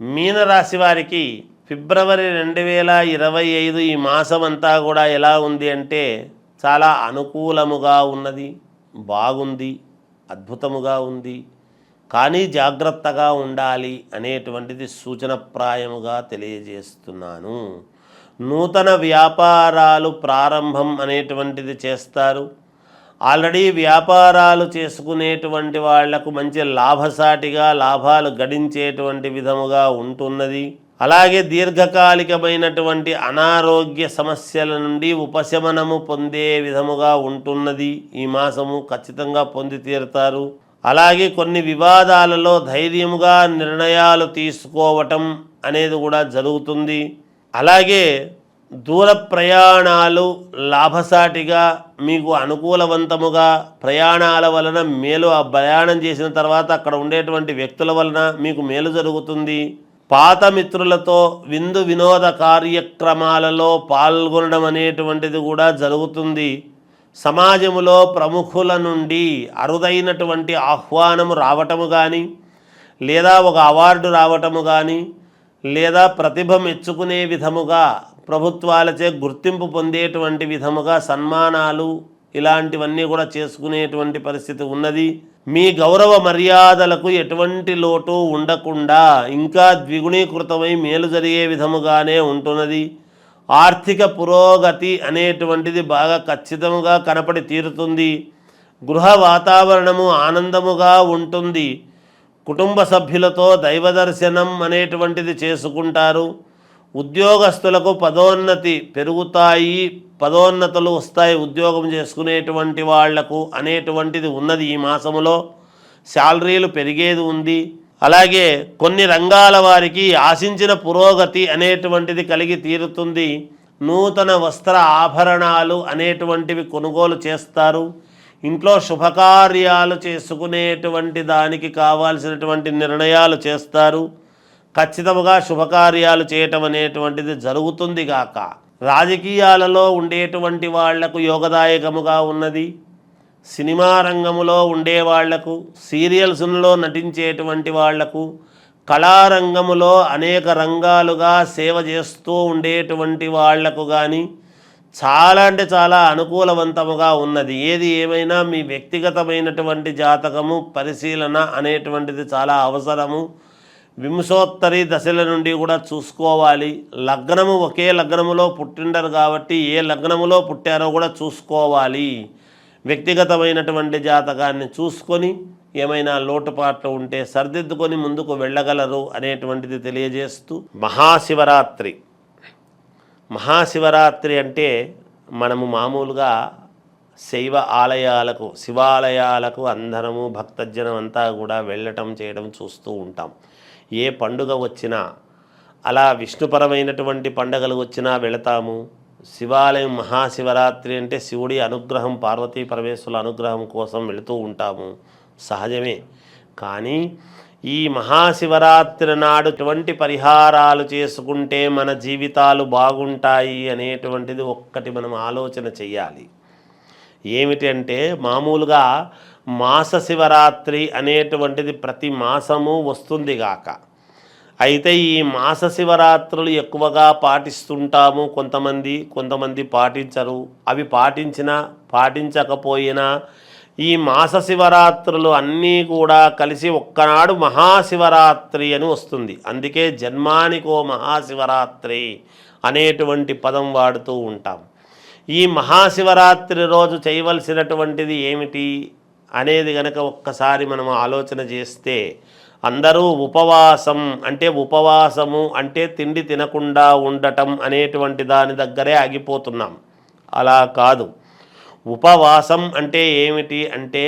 మీనరాశి వారికి ఫిబ్రవరి రెండు వేల ఇరవై ఐదు ఈ మాసం అంతా కూడా ఎలా ఉంది అంటే చాలా అనుకూలముగా ఉన్నది బాగుంది అద్భుతముగా ఉంది. కానీ జాగ్రత్తగా ఉండాలి అనేటువంటిది సూచనప్రాయముగా తెలియజేస్తున్నాను. నూతన వ్యాపారాలు ప్రారంభం అనేటువంటిది చేస్తారు. ఆల్రెడీ వ్యాపారాలు చేసుకునేటువంటి వాళ్ళకు మంచి లాభసాటిగా లాభాలు గడించేటువంటి విధముగా ఉంటున్నది. అలాగే దీర్ఘకాలికమైనటువంటి అనారోగ్య సమస్యల నుండి ఉపశమనము పొందే విధముగా ఉంటున్నది. ఈ మాసము ఖచ్చితంగా పొంది తీరుతారు. అలాగే కొన్ని వివాదాలలో ధైర్యముగా నిర్ణయాలు తీసుకోవటం అనేది కూడా జరుగుతుంది. అలాగే దూర ప్రయాణాలు లాభసాటిగా మీకు అనుకూలవంతముగా ప్రయాణాల వలన మేలు ఆ ప్రయాణం చేసిన తర్వాత అక్కడ ఉండేటువంటి వ్యక్తుల వలన మీకు మేలు జరుగుతుంది. పాత మిత్రులతో విందు వినోద కార్యక్రమాలలో పాల్గొనడం అనేటువంటిది కూడా జరుగుతుంది. సమాజములో ప్రముఖుల నుండి అరుదైనటువంటి ఆహ్వానము రావటము కానీ లేదా ఒక అవార్డు రావటము కానీ లేదా ప్రతిభ మెచ్చుకునే విధముగా ప్రభుత్వాలచే గుర్తింపు పొందేటువంటి విధముగా సన్మానాలు ఇలాంటివన్నీ కూడా చేసుకునేటువంటి పరిస్థితి ఉన్నది. మీ గౌరవ మర్యాదలకు ఎటువంటి లోటు ఉండకుండా ఇంకా ద్విగుణీకృతమై మేలు జరిగే విధముగానే ఉంటున్నది. ఆర్థిక పురోగతి అనేటువంటిది బాగా ఖచ్చితంగా కనపడి తీరుతుంది. గృహ వాతావరణము ఆనందముగా ఉంటుంది. కుటుంబ సభ్యులతో దైవ దర్శనం అనేటువంటిది చేసుకుంటారు. ఉద్యోగస్తులకు పదోన్నతి పెరుగుతాయి పదోన్నతులు వస్తాయి ఉద్యోగం చేసుకునేటువంటి వాళ్ళకు అనేటువంటిది ఉన్నది ఈ మాసములో. శాలరీలు పెరిగేది ఉంది. అలాగే కొన్ని రంగాల వారికి ఆశించిన పురోగతి అనేటువంటిది కలిగి తీరుతుంది. నూతన వస్త్ర ఆభరణాలు అనేటువంటివి కొనుగోలు చేస్తారు. ఇంట్లో శుభకార్యాలు చేసుకునేటువంటి దానికి కావాల్సినటువంటి నిర్ణయాలు చేస్తారు. ఖచ్చితముగా శుభకార్యాలు చేయటం అనేటువంటిది జరుగుతుంది గాక. రాజకీయాలలో ఉండేటువంటి వాళ్ళకు యోగదాయకముగా ఉన్నది. సినిమా రంగములో ఉండే వాళ్ళకు సీరియల్స్లో నటించేటువంటి వాళ్ళకు కళారంగములో అనేక రంగాలుగా సేవ చేస్తూ ఉండేటువంటి వాళ్ళకు కానీ చాలా అంటే చాలా అనుకూలవంతముగా ఉన్నది. ఏది ఏమైనా మీ వ్యక్తిగతమైనటువంటి జాతకము పరిశీలన అనేటువంటిది చాలా అవసరము. వింశోత్తరి దశల నుండి కూడా చూసుకోవాలి. లగ్నము ఒకే లగ్నములో పుట్టిండరు కాబట్టి ఏ లగ్నములో పుట్టారో కూడా చూసుకోవాలి. వ్యక్తిగతమైనటువంటి జాతకాన్ని చూసుకొని ఏమైనా లోటుపాట్లు ఉంటే సరిదిద్దుకొని ముందుకు వెళ్ళగలరు అనేటువంటిది తెలియజేస్తూ మహాశివరాత్రి. మహాశివరాత్రి అంటే మనము మామూలుగా శైవ ఆలయాలకు శివాలయాలకు అందరము భక్తజనం అంతా కూడా వెళ్ళటం చేయడం చూస్తూ ఉంటాం. ఏ పండుగ వచ్చినా అలా విష్ణుపరమైనటువంటి పండుగలు వచ్చినా వెళతాము. శివాలయం మహాశివరాత్రి అంటే శివుడి అనుగ్రహం పార్వతీ పరమేశ్వరుల అనుగ్రహం కోసం వెళుతూ ఉంటాము. సహజమే. కానీ ఈ మహాశివరాత్రి నాడు ఎటువంటి పరిహారాలు చేసుకుంటే మన జీవితాలు బాగుంటాయి అనేటువంటిది ఒక్కటి మనం ఆలోచన చెయ్యాలి. ఏమిటి అంటే మామూలుగా మాస శివరాత్రి అనేటువంటిది ప్రతి మాసము వస్తుంది గాక. అయితే ఈ మాస శివరాత్రులు ఎక్కువగా పాటిస్తుంటాము కొంతమంది కొంతమంది పాటించరు. అవి పాటించినా పాటించకపోయినా ఈ మాస శివరాత్రులు అన్నీ కూడా కలిసి ఒక్కనాడు మహాశివరాత్రి అని వస్తుంది. అందుకే జన్మానికో మహాశివరాత్రి అనేటువంటి పదం వాడుతూ ఉంటాం. ఈ మహాశివరాత్రి రోజు చేయవలసినటువంటిది ఏమిటి అనేది గనక ఒక్కసారి మనం ఆలోచన చేస్తే అందరూ ఉపవాసం అంటే ఉపవాసము అంటే తిండి తినకుండా ఉండటం అనేటువంటి దాని దగ్గరే ఆగిపోతున్నాం. అలా కాదు. ఉపవాసం అంటే ఏమిటి అంటే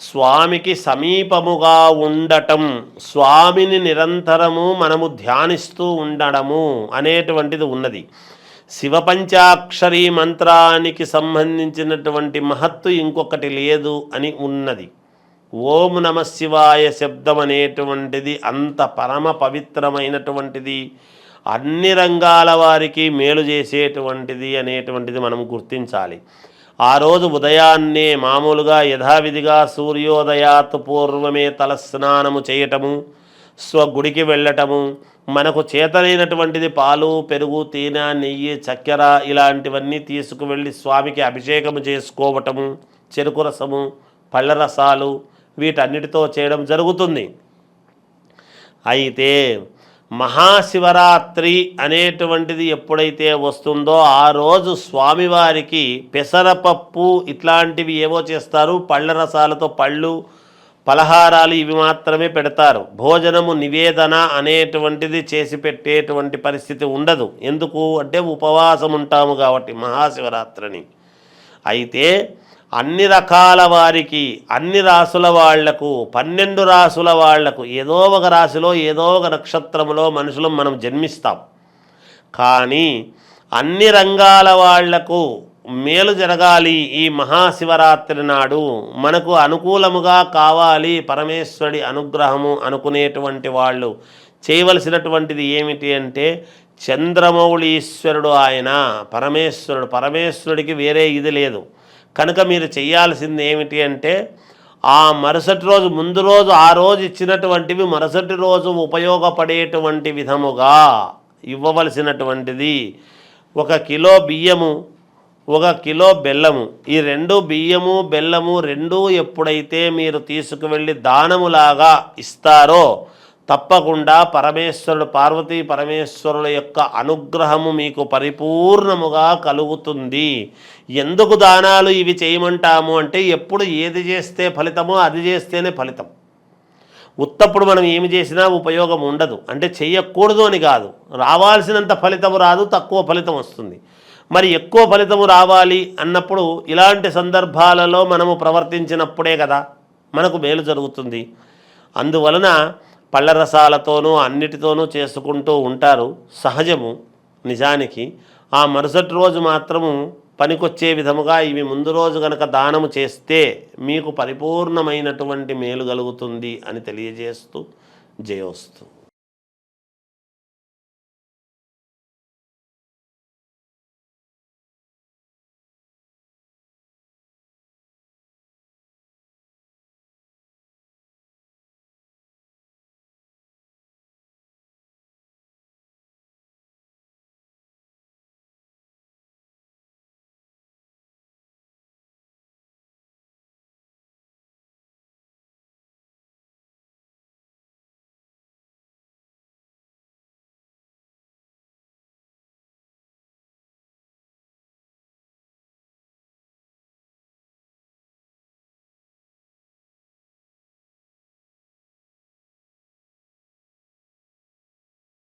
స్వామికి సమీపముగా ఉండటం స్వామిని నిరంతరము మనము ధ్యానిస్తూ ఉండడము అనేటువంటిది ఉన్నది. శివపంచాక్షరీ మంత్రానికి సంబంధించినటువంటి మహత్తు ఇంకొకటి లేదు అని ఉన్నది. ఓం నమ శివాయ శబ్దం అనేటువంటిది అంత పరమ పవిత్రమైనటువంటిది అన్ని రంగాల వారికి మేలు చేసేటువంటిది అనేటువంటిది మనం గుర్తించాలి. ఆ రోజు ఉదయాన్నే మామూలుగా యథావిధిగా సూర్యోదయాత్ పూర్వమే తలస్నానము చేయటము స్వ గుడికి వెళ్ళటము మనకు చేతనైనటువంటిది పాలు పెరుగు తేనె నెయ్యి చక్కెర ఇలాంటివన్నీ తీసుకువెళ్ళి స్వామికి అభిషేకము చేసుకోవటము చెరుకు రసము పళ్ళ రసాలు వీటన్నిటితో చేయడం జరుగుతుంది. అయితే మహాశివరాత్రి అనేటువంటిది ఎప్పుడైతే వస్తుందో ఆ రోజు స్వామివారికి పెసరపప్పు ఇట్లాంటివి ఏవో చేస్తారు. పళ్ళ రసాలతో పళ్ళు పలహారాలు ఇవి మాత్రమే పెడతారు. భోజనము నివేదన అనేటువంటిది చేసి పెట్టేటువంటి పరిస్థితి ఉండదు. ఎందుకు? అంటే ఉపవాసం ఉంటాము కాబట్టి మహాశివరాత్రిని. అయితే అన్ని రకాల వారికి అన్ని రాసుల వాళ్ళకు పన్నెండు రాసుల వాళ్ళకు ఏదో ఒక రాశిలో ఏదో ఒక నక్షత్రములో మనుషులు మనం జన్మిస్తాం. కానీ అన్ని రంగాల వాళ్ళకు మేలు జరగాలి ఈ మహాశివరాత్రి నాడు. మనకు అనుకూలముగా కావాలి పరమేశ్వరుడి అనుగ్రహము అనుకునేటువంటి వాళ్ళు. చేయవలసినటువంటిది ఏమిటి అంటే చంద్రమౌళీశ్వరుడు ఆయన. పరమేశ్వరుడు. పరమేశ్వరుడికి వేరే ఇది లేదు. కనుక మీరు చేయాల్సింది ఏమిటి అంటే ఆ మరుసటి రోజు ముందు రోజు ఆ రోజు ఇచ్చినటువంటివి మరుసటి రోజు ఉపయోగపడేటువంటి విధముగా ఇవ్వవలసినటువంటిది. ఒక కిలో బియ్యము ఒక కిలో బెల్లము. ఈ రెండు బియ్యము బెల్లము రెండు ఎప్పుడైతే మీరు తీసుకువెళ్ళి దానములాగా ఇస్తారో తప్పకుండా పరమేశ్వరుడు పార్వతీ పరమేశ్వరుల యొక్క అనుగ్రహము మీకు పరిపూర్ణముగా కలుగుతుంది. ఎందుకు దానాలు ఇవి చేయమంటాము అంటే ఎప్పుడు ఏది చేస్తే ఫలితమో అది చేస్తేనే ఫలితం. ఉత్తప్పుడు మనం ఏమి చేసినా ఉపయోగం ఉండదు. అంటే చెయ్యకూడదు అని కాదు. రావాల్సినంత ఫలితం రాదు తక్కువ ఫలితం వస్తుంది. మరి ఎక్కువ ఫలితము రావాలి అన్నప్పుడు ఇలాంటి సందర్భాలలో మనము ప్రవర్తించినప్పుడే కదా మనకు మేలు జరుగుతుంది. అందువలన పళ్ళ రసాలతోనూ అన్నిటితోనూ చేసుకుంటూ ఉంటారు సహజము నిజానికి. ఆ మరుసటి రోజు మాత్రము పనికొచ్చే విధముగా ఇవి ముందు రోజు గనక దానము చేస్తే మీకు పరిపూర్ణమైనటువంటి మేలు కలుగుతుంది అని తెలియజేస్తూ జయోస్తు.